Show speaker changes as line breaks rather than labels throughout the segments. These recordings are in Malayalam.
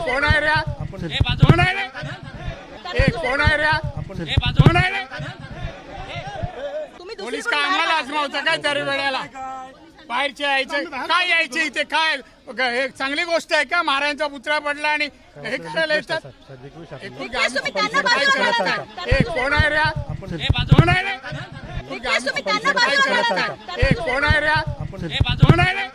कोण आहे रे? कोण आहे रे? ए कोण आहे रे? कोण आहे रे?
तुम्ही
पोलीस का आम्हाला आजमावतं काय दर वेळेला? बाहेरचे यायचे काय यायचे इथे? काय? हे चांगली गोष्ट आहे का? महाराजांचा पुतळा पडला आणि हे करायला येतात? कोण आहे रे? आहे कोण आहे रे? कोण आहे रे?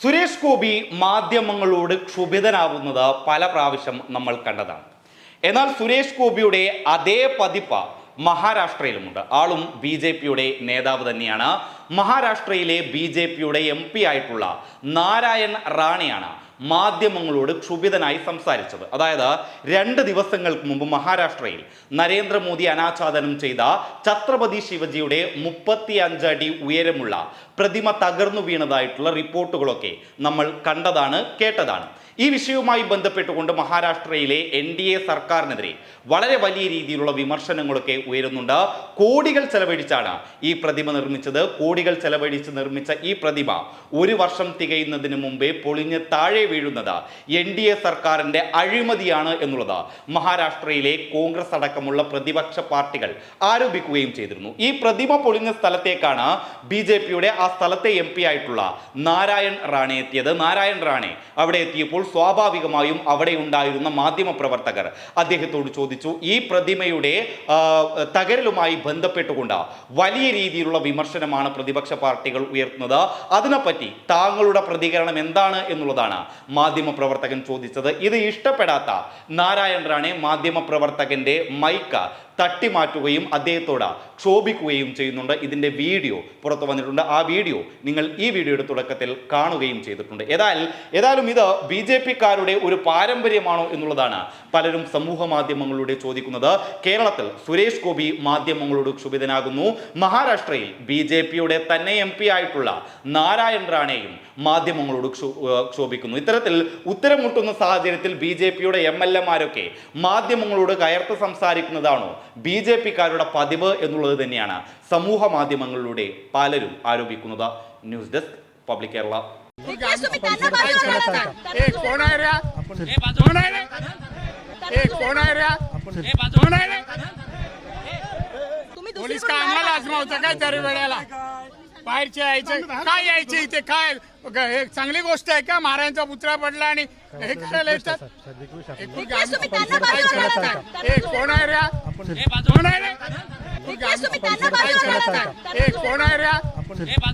സുരേഷ് ഗോപി മാധ്യമങ്ങളോട് ക്ഷുഭിതനാവുന്നത് പല പ്രാവശ്യം നമ്മൾ കണ്ടതാണ്. എന്നാൽ സുരേഷ് ഗോപിയുടെ അതേ പതിപ്പ് മഹാരാഷ്ട്രയിലുമുണ്ട്. ആളും ബി ജെ പിയുടെ നേതാവ് തന്നെയാണ്. മഹാരാഷ്ട്രയിലെ ബി ജെ പിയുടെ എം പി ആയിട്ടുള്ള നാരായൺ റാണിയാണ് മാധ്യമങ്ങളോട് ക്ഷുഭിതനായി സംസാരിച്ചത്. അതായത് രണ്ട് ദിവസങ്ങൾക്ക് മുമ്പ് മഹാരാഷ്ട്രയിൽ നരേന്ദ്രമോദി അനാച്ഛാദനം ചെയ്ത ഛത്രപതി ശിവജിയുടെ മുപ്പത്തി അഞ്ചടി ഉയരമുള്ള പ്രതിമ തകർന്നു വീണതായിട്ടുള്ള റിപ്പോർട്ടുകളൊക്കെ നമ്മൾ കണ്ടതാണ് കേട്ടതാണ്. ഈ വിഷയവുമായി ബന്ധപ്പെട്ടുകൊണ്ട് മഹാരാഷ്ട്രയിലെ എൻ ഡി എ സർക്കാരിനെതിരെ വളരെ വലിയ രീതിയിലുള്ള വിമർശനങ്ങളൊക്കെ ഉയരുന്നുണ്ട്. കോടികൾ ചെലവഴിച്ചാണ് ഈ പ്രതിമ നിർമ്മിച്ചത്. കോടികൾ ചെലവഴിച്ച് നിർമ്മിച്ച ഈ പ്രതിമ ഒരു വർഷം തികയുന്നതിന് മുമ്പേ പൊളിഞ്ഞ് താഴെ വീഴുന്നത് എൻ ഡി എ സർക്കാരിന്റെ അഴിമതിയാണ് എന്നുള്ളത് മഹാരാഷ്ട്രയിലെ കോൺഗ്രസ് അടക്കമുള്ള പ്രതിപക്ഷ പാർട്ടികൾ ആരോപിക്കുകയും ചെയ്തിരുന്നു. ഈ പ്രതിമ പൊളിഞ്ഞ സ്ഥലത്തേക്കാണ് ബി ജെ പിയുടെ ആ സ്ഥലത്തെ എം പി ആയിട്ടുള്ള നാരായൺ റാണെ എത്തിയത്. നാരായൺ റാണെ അവിടെ എത്തിയപ്പോൾ സ്വാഭാവികമായും അവിടെ ഉണ്ടായിരുന്ന മാധ്യമ പ്രവർത്തകർ അദ്ദേഹത്തോട് ചോദിച്ചു ഈ പ്രതിമയുടെ തകരലുമായി ബന്ധപ്പെട്ടുകൊണ്ട് വലിയ രീതിയിലുള്ള വിമർശനമാണ് പ്രതിപക്ഷ പാർട്ടികൾ ഉയർത്തുന്നത്. അതിനെപ്പറ്റി താങ്കളുടെ പ്രതികരണം എന്താണ് എന്നുള്ളതാണ് മാധ്യമപ്രവർത്തകൻ ചോദിച്ചത്. ഇത് ഇഷ്ടപ്പെടാത്ത നാരായണറാണെ റാണെ മാധ്യമ പ്രവർത്തകന്റെ മൈക്ക് തട്ടിമാറ്റുകയും അദ്ദേഹത്തോട് ക്ഷോഭിക്കുകയും ചെയ്യുന്നുണ്ട്. ഇതിന്റെ വീഡിയോ പുറത്തു വന്നിട്ടുണ്ട്. ആ വീഡിയോ നിങ്ങൾ ഈ വീഡിയോയുടെ തുടക്കത്തിൽ കാണുകയും ചെയ്തിട്ടുണ്ട്. ഏതായാലും ഏതായാലും ഇത് ബി ജെ പിക്കാരുടെ ഒരു പാരമ്പര്യമാണോ എന്നുള്ളതാണ് പലരും സമൂഹ മാധ്യമങ്ങളിലൂടെ ചോദിക്കുന്നത്. കേരളത്തിൽ സുരേഷ് ഗോപി മാധ്യമങ്ങളോട് ക്ഷുഭിതനാകുന്നു. മഹാരാഷ്ട്രയിൽ ബി ജെ പിയുടെ തന്നെ എം പി ആയിട്ടുള്ള നാരായൺ റാണെയും മാധ്യമങ്ങളോട് ക്ഷോഭിക്കുന്നു. ഇത്തരത്തിൽ ഉത്തരം മുട്ടുന്ന സാഹചര്യത്തിൽ ബി ജെ പിയുടെ എം എൽ എമാരൊക്കെ മാധ്യമങ്ങളോട് കയർത്ത് സംസാരിക്കുന്നതാണോ ബി ജെ പിക്കാരുടെ പതിവ് എന്നുള്ളത് തന്നെയാണ് സമൂഹ മാധ്യമങ്ങളിലൂടെ പലരും ആരോപിക്കുന്നത് ന്യൂസ് ഡെസ്ക് പബ്ലിക് കേരള
विकास तुम्ही त्यांना
काय
बाजूला
करत
करा.
आहे? ए कोण आहे रे कोण आहे रे ए कोण आहे रे कोण आहे रे
तुम्ही
पोलीस
दुसरीकडून
का
बाहेर
आम्हाला
करा.
आजमावतं काय दर वेळेला बाहेरचे यायचे काय यायचे इथे काय? हे चांगली गोष्ट आहे का? महाराजांचा पुतळा पडला आणि हे करायला येतात? हे खूप
विकास तुम्ही त्यांना
काय
बाजूला
करत
करा.
आहे? कोण आहे रे? कोण आहे रे?
विकास तुम्ही त्यांना
काय
बाजूला
करत
करा.
आहे? ए कोण आहे रे?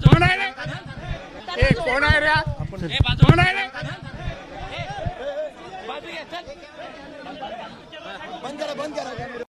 कोण आहे रे? ए कोण आहे रे? कोण आहे रे?
बंद करा बंद करा.